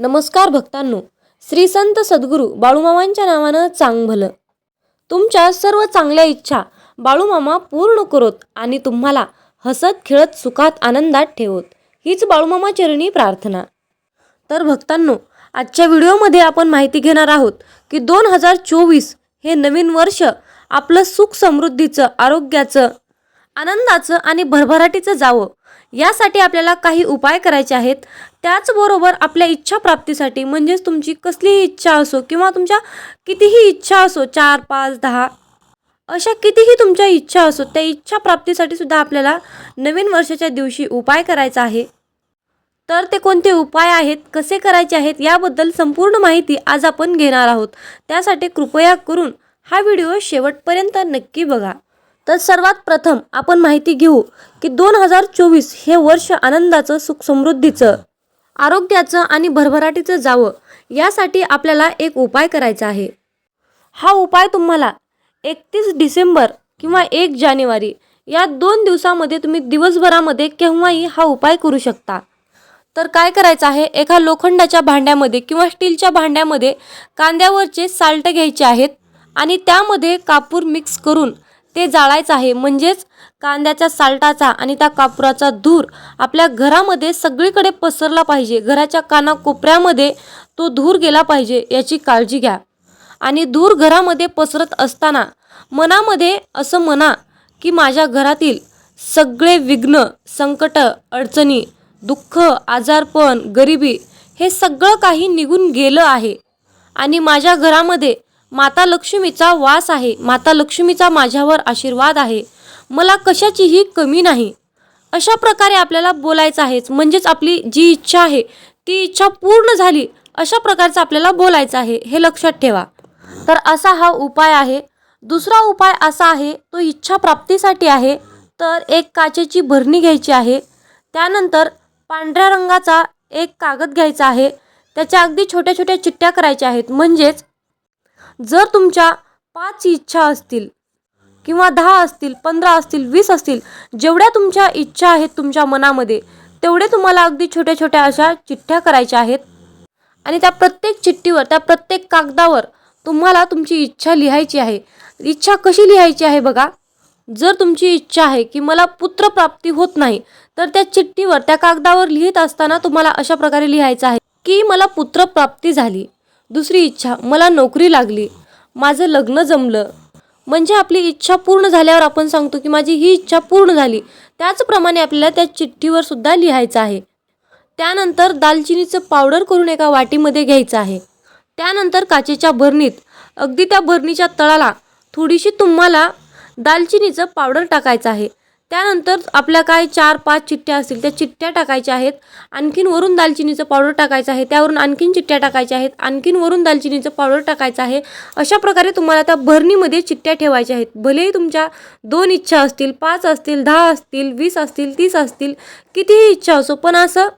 नमस्कार भक्तांनो श्री संत सद्गुरू बाळूमामांच्या नावानं चांग भलं तुमच्या सर्व चांगल्या इच्छा बाळूमामा पूर्ण करोत आणि तुम्हाला हसत खेळत सुखात आनंदात ठेवत. हीच बाळूमामा चरणी प्रार्थना. तर भक्तांनो आजच्या व्हिडिओमध्ये आपण माहिती घेणार आहोत की दोन हजार चोवीस हे नवीन वर्ष आपलं सुख समृद्धीचं आरोग्याचं आनंदाचं आणि भरभराटीचं जावं. यासाठी आपल्याला काही उपाय करायचे आहेत. त्याचबरोबर आपल्या इच्छा प्राप्तीसाठी म्हणजेच तुमची कसलीही इच्छा असो किंवा तुमच्या कितीही इच्छा असो चार पाच दहा अशा कितीही तुमच्या इच्छा असो त्या इच्छा प्राप्तीसाठी सुद्धा आपल्याला नवीन वर्षाच्या दिवशी उपाय करायचा आहे. तर ते कोणते उपाय आहेत कसे करायचे आहेत याबद्दल संपूर्ण माहिती आज आपण घेणार आहोत. त्यासाठी कृपया करून हा व्हिडिओ शेवटपर्यंत नक्की बघा. तर सर्वात प्रथम आपण माहिती घेऊ की दोन हजार चोवीस हे वर्ष आनंदाचं सुख समृद्धीचं आरोग्याचं आणि भरभराटीचं जावं यासाठी आपल्याला एक उपाय करायचा आहे. हा उपाय तुम्हाला एकतीस डिसेंबर किंवा एक जानेवारी या दोन दिवसामध्ये तुम्ही दिवसभरामध्ये केव्हाही हा उपाय करू शकता. तर काय करायचं आहे? एका लोखंडाच्या भांड्यामध्ये किंवा स्टीलच्या भांड्यामध्ये कांद्यावरचे साल्ट घ्यायचे आहेत आणि त्यामध्ये कापूर मिक्स करून ते जाळायचं आहे. म्हणजेच कांद्याच्या साल्टाचा आणि त्या कापुराचा धूर आपल्या घरामध्ये सगळीकडे पसरला पाहिजे. घराच्या कानाकोपऱ्यामध्ये तो धूर गेला पाहिजे याची काळजी घ्या. आणि धूर घरामध्ये पसरत असताना मनामध्ये असं म्हणा की माझ्या घरातील सगळे विघ्न संकट अडचणी दुःख आजारपण गरिबी हे सगळं काही निघून गेलं आहे. आणि माझ्या घरामध्ये माता लक्ष्मीचा वास आहे. माता लक्ष्मीचा माझ्यावर आशीर्वाद आहे. मला कशाचीही कमी नाही. अशा प्रकारे आपल्याला बोलायचं आहेच. म्हणजेच आपली जी इच्छा आहे ती इच्छा पूर्ण झाली अशा प्रकारचं आपल्याला बोलायचं आहे. हे लक्षात ठेवा. तर असा हा उपाय आहे. दुसरा उपाय असा आहे तो इच्छा प्राप्तीसाठी आहे. तर एक काचेची भरणी घ्यायची आहे. त्यानंतर पांढऱ्या रंगाचा एक कागद घ्यायचा आहे. त्याच्या अगदी छोट्या छोट्या चिट्ट्या करायच्या आहेत. म्हणजेच जर तुमच्या पाच इच्छा असतील किंवा दहा असतील पंधरा असतील वीस असतील जेवढ्या तुमच्या इच्छा आहेत तुमच्या मनामध्ये तेवढे तुम्हाला अगदी छोट्या छोट्या अशा चिठ्ठ्या करायच्या आहेत. आणि त्या प्रत्येक चिठ्ठीवर त्या प्रत्येक कागदावर तुम्हाला तुमची इच्छा लिहायची आहे. इच्छा कशी लिहायची आहे बघा? जर तुमची इच्छा आहे की मला पुत्रप्राप्ती होत नाही तर त्या चिठ्ठीवर त्या कागदावर लिहित असताना तुम्हाला अशा प्रकारे लिहायचं आहे की मला पुत्रप्राप्ती झाली. दुसरी इच्छा मला नोकरी लागली. माझं लग्न जमलं. म्हणजे आपली इच्छा पूर्ण झाल्यावर आपण सांगतो की माझी ही इच्छा पूर्ण झाली. त्याचप्रमाणे आपल्याला त्या चिठ्ठीवर सुद्धा लिहायचं आहे. त्यानंतर दालचिनीचं पावडर करून एका वाटीमध्ये घ्यायचं आहे. त्यानंतर काचेच्या भरणीत अगदी त्या भरणीच्या तळाला थोडीशी तुम्हाला दालचिनीचं पावडर टाकायचं आहे. त्यानंतर आपल्या काय चार पाच चिठ्ठ्या असतील त्या चिठ्ठ्या टाकायच्या आहेत. आणखीन वरून दालचिनीचं पावडर टाकायचं आहे. त्यावरून आणखीन चिठ्ठ्या टाकायच्या आहेत. आणखीन वरून दालचिनीचं पावडर टाकायचं आहे. अशा प्रकारे तुम्हाला त्या भरणीमध्ये चिठ्ठ्या ठेवायच्या आहेत. भलेही तुमच्या दोन इच्छा असतील पाच असतील दहा असतील वीस असतील तीस असतील कितीही इच्छा असो पण असं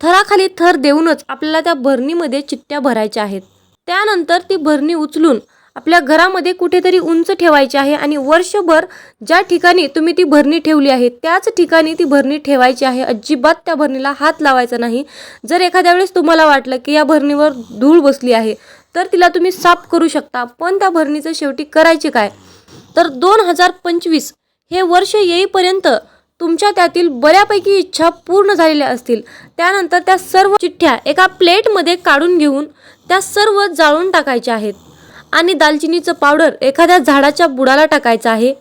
थराखाली थर देऊनच आपल्याला त्या भरणीमध्ये चिठ्ठ्या भरायच्या आहेत. त्यानंतर ती भरणी उचलून आपल्या घरामध्ये कुठेतरी उंच ठेवायची आहे आणि वर्षभर ज्या ठिकाणी तुम्ही ती भरणी ठेवली आहे त्याच ठिकाणी ती भरणी ठेवायची आहे. अजिबात त्या भरणीला हात लावायचा नाही. जर एखाद्या वेळेस तुम्हाला वाटलं की या भरणीवर धूळ बसली आहे तर तिला तुम्ही साफ करू शकता. पण त्या भरणीचं शेवटी करायचे काय? तर दोन हजार पंचवीस हे वर्ष येईपर्यंत तुमच्या त्यातील बऱ्यापैकी इच्छा पूर्ण झालेल्या असतील. त्यानंतर त्या सर्व चिठ्ठ्या एका प्लेटमध्ये काढून घेऊन त्या सर्व जाळून टाकायच्या आहेत. आणि दालचिनीचं पावडर एखाद्या झाडाच्या बुडाला टाकायचं आहे.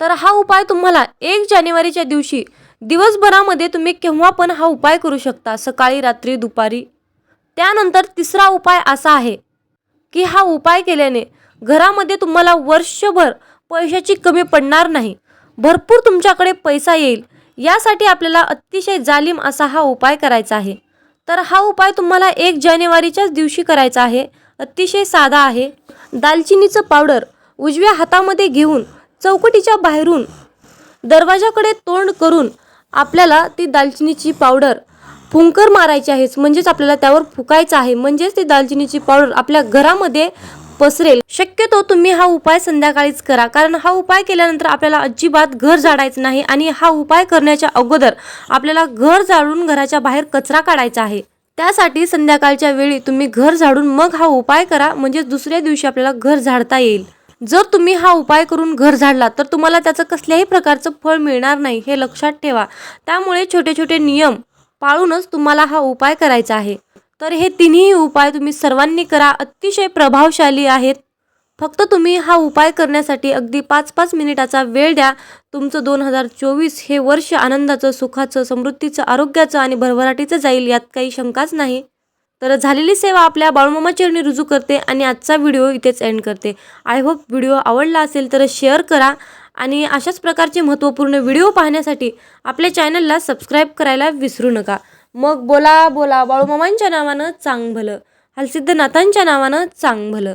तर हा उपाय तुम्हाला एक जानेवारीच्या दिवशी दिवसभरामध्ये तुम्ही केव्हा पण हा उपाय करू शकता सकाळी रात्री दुपारी. त्यानंतर तिसरा उपाय असा आहे की हा उपाय केल्याने घरामध्ये तुम्हाला वर्षभर पैशाची कमी पडणार नाही. भरपूर तुमच्याकडे पैसा येईल. यासाठी आपल्याला अतिशय जालिम असा हा उपाय करायचा आहे. तर हा उपाय तुम्हाला एक जानेवारीच्याच दिवशी करायचा आहे. अतिशय साधा आहे. दालचिनीचं पावडर उजव्या हातामध्ये घेऊन चौकटीच्या बाहेरून दरवाजाकडे तोंड करून आपल्याला ती दालचिनीची पावडर फुंकर मारायची आहेच म्हणजेच आपल्याला त्यावर फुकायचं आहे. म्हणजेच ती दालचिनीची पावडर आपल्या घरामध्ये पसरेल. शक्यतो तुम्ही हा उपाय संध्याकाळीच करा. कारण हा उपाय केल्यानंतर आपल्याला अजिबात घर जाडायचं नाही आणि हा उपाय करण्याच्या अगोदर आपल्याला घर जाळून घराच्या बाहेर कचरा काढायचा आहे. त्यासाठी संध्याकाळच्या वेळी तुम्ही घर झाडून मग हा उपाय करा म्हणजे दुसऱ्या दिवशी आपल्याला घर झाडता येईल. जर तुम्ही हा उपाय करून घर झाडला तर तुम्हाला त्याचं कसल्याही प्रकारचं फळ मिळणार नाही हे लक्षात ठेवा. त्यामुळे छोटे छोटे नियम पाळूनच तुम्हाला हा उपाय करायचा आहे. तर हे तिन्ही उपाय तुम्ही सर्वांनी करा. अतिशय प्रभावशाली आहेत. फक्त तुम्ही हा उपाय करण्यासाठी अगदी पाच पाच मिनिटाचा वेळ द्या. तुमचं दोन हजार चोवीस हे वर्ष आनंदाचं सुखाचं समृद्धीचं आरोग्याचं आणि भरभराटीचं जाईल यात काही शंकाच नाही. तर झालेली सेवा आपल्या बाळूमामा चरणी रुजू करते आणि आजचा व्हिडिओ इथेच एंड करते. आय होप व्हिडिओ आवडला असेल तर शेअर करा आणि अशाच प्रकारचे महत्त्वपूर्ण व्हिडिओ पाहण्यासाठी आपल्या चॅनलला सबस्क्राईब करायला विसरू नका. मग बोला बोला बाळूमामांच्या नावानं चांग भलं हलसिद्धनाथांच्या नावानं चांग भलं